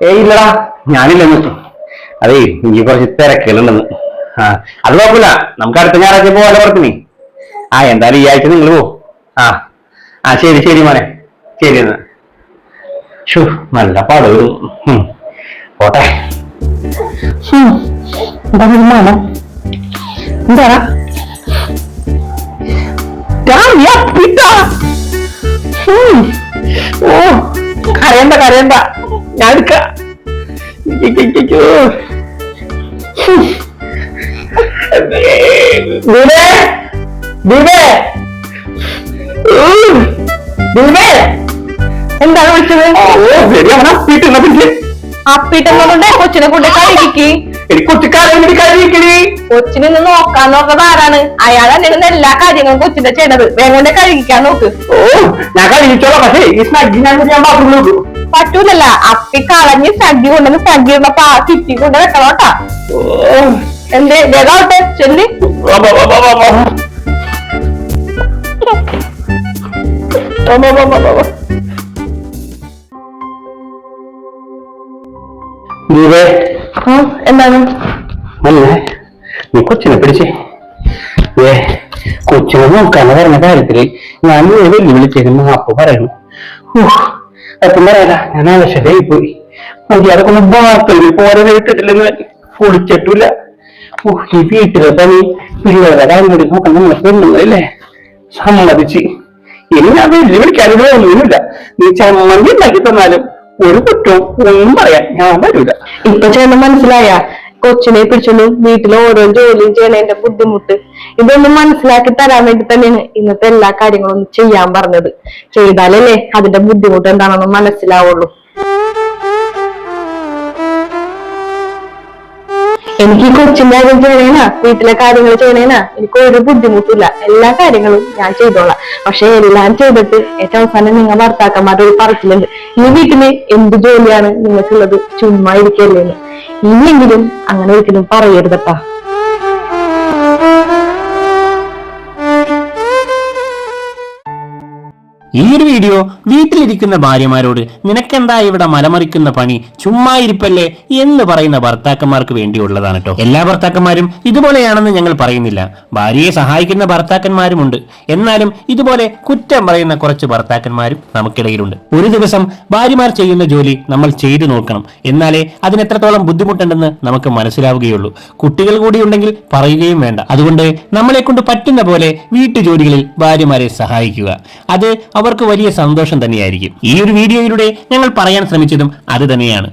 ഏയ് ഇല്ലടാ ഞാനില്ലെന്ന് അതേ എനിക്ക് കുറച്ച് തിരക്കുകളുണ്ടെന്ന്. ആ അത് കുഴപ്പമില്ല. നമുക്ക് അടുത്ത ഞായറാഴ്ച പോകാലോ പുറത്തിനി? ആ എന്തായാലും ഈ ആഴ്ച നിങ്ങൾ പോ ആ ആ ശരി ശരി മോനെ. ശരി എന്നാ. ഷു നല്ല പാട് വരും ഉം. പോട്ടെ. എന്താ കരയണ്ട കരയണ്ട. ഞാൻ എടുക്കാം. ദീപേ ദീപേ. ദീപേ. എന്താണ് വിളിച്ചത്? ഓ ശരി അവനാ വീട്ടിൽ പിടിച്ച്? അപ്പിട്ടെന്നുകൊണ്ട് കൊച്ചിനെ കൊണ്ട് കഴിക്കണി കൊച്ചിനെ ഒന്ന് നോക്കാൻ നോക്കുന്നത് ആരാണ്? അയാൾ തന്നെയാണ് എല്ലാ കാര്യങ്ങളും കൊച്ചിന്റെ ചെയ്യണത്. വേഗം കൊണ്ട് കഴുകിക്കാൻ നോക്ക്. ഓ ഞാൻ കഴുകിച്ചോളാം പക്ഷേ ഈ സ്നഗ്ഗിനെ ഞാൻ ഞാൻ ബാത്റൂമിൽ നോക്കും പറ്റൂലല്ല. അപ്പി കളഞ്ഞ് സഗ്ഗി കൊണ്ടുവന്ന് സഗ്ഗി ഇടുന്ന ആ ചുറ്റി കൊണ്ട് വെക്കണോട്ടാ ഓ എന്തേ? വേഗാവട്ടെ ചെല്ലി. ദീപേ. എന്താണ്? അല്ലേ നീ കൊച്ചിനെ പിടിച്ചേ. ഏ കൊച്ചിനെ നോക്കാന്ന് പറഞ്ഞ കാര്യത്തിൽ ഞാൻ നീ അപ്പൊ പറയണം. എപ്പം പറയാല ഞാൻ ആവശ്യമായി പോയി. മര്യാദ കൊണ്ട് ബാത്റൂമിൽ പോരെ ഇട്ടിട്ടില്ലെന്ന് പൊളിച്ചിട്ടില്ല. ഈ വീട്ടിലെ പണി പിള്ളേരെ നോക്കാൻ നമ്മളെ പെണ്ണുങ്ങളല്ലേ? സമ്മതിച്ച്. ഇനി ഞാൻ വെല്ലുവിളിക്കാനുള്ള ഒന്നുമില്ല. നീ ചമ്മന്തി ഉണ്ടാക്കി തന്നാലും ഒരു കുറ്റവും ഒന്നും പറയാൻ ഞാൻ വരൂല. ഇപ്പൊ ചേട്ടൻ മനസ്സിലായ? കൊച്ചിനെ പിടിച്ചോണ്ട് വീട്ടിലെ ഓരോ ജോലിയും ചെയ്യണതിന്റെ ബുദ്ധിമുട്ട്. ഇതൊന്നും മനസ്സിലാക്കി തരാൻ വേണ്ടി തന്നെയാണ് ഇന്നത്തെ എല്ലാ കാര്യങ്ങളും ഒന്ന് ചെയ്യാൻ പറഞ്ഞത്. ചെയ്താലല്ലേ അതിന്റെ ബുദ്ധിമുട്ട് എന്താണെന്ന് മനസ്സിലാവുള്ളൂ. എനിക്ക് ഈ കൊച്ചിന്റെ കാര്യം ചെയ്യണേനാ? വീട്ടിലെ കാര്യങ്ങൾ ചെയ്യണേനാ? എനിക്ക് ഒരു ബുദ്ധിമുട്ടില്ല. എല്ലാ കാര്യങ്ങളും ഞാൻ ചെയ്തോളാം. പക്ഷെ എല്ലാം ചെയ്തിട്ട് ഏറ്റവും അവസാനം നിങ്ങൾ ഭർത്താക്കന്മാരുടെ ഒരു പറച്ചിലുണ്ട് ഈ വീട്ടിൽ എന്ത് ജോലിയാണ് നിങ്ങൾക്കുള്ളത് ചുമ്മാ ഇരിക്കല്ലേ എന്ന് ഇനിയെങ്കിലും അങ്ങനെ ഒരിക്കലും പറയരുതപ്പാ ഈ ഒരു വീഡിയോ വീട്ടിലിരിക്കുന്ന ഭാര്യമാരോട് നിനക്കെന്താ ഇവിടെ മലമറിക്കുന്ന പണി? ചുമ്മാ ഇരിപ്പല്ലേ? എന്ന് പറയുന്ന ഭർത്താക്കന്മാർക്ക് വേണ്ടിയുള്ളതാണ് കേട്ടോ എല്ലാ ഭർത്താക്കന്മാരും ഇതുപോലെയാണെന്ന് ഞങ്ങൾ പറയുന്നില്ല. ഭാര്യയെ സഹായിക്കുന്ന ഭർത്താക്കന്മാരുമുണ്ട്. എന്നാലും ഇതുപോലെ കുറ്റം പറയുന്ന കുറച്ച് ഭർത്താക്കന്മാരും നമുക്കിടയിലുണ്ട്. ഒരു ദിവസം ഭാര്യമാർ ചെയ്യുന്ന ജോലി നമ്മൾ ചെയ്തു നോക്കണം. എന്നാലേ അതിന് എത്രത്തോളം ബുദ്ധിമുട്ടുണ്ടെന്ന് നമുക്ക് മനസ്സിലാവുകയുള്ളൂ. കുട്ടികൾ കൂടി ഉണ്ടെങ്കിൽ പറയുകയും വേണ്ട. അതുകൊണ്ട് നമ്മളെ കൊണ്ട് പറ്റുന്ന പോലെ വീട്ടുജോലികളിൽ ഭാര്യമാരെ സഹായിക്കുക. അത് അവർക്ക് വലിയ സന്തോഷം തന്നെയായിരിക്കും. ഈ ഒരു വീഡിയോയിലൂടെ ഞങ്ങൾ പറയാൻ ശ്രമിച്ചതും അത് തന്നെയാണ്.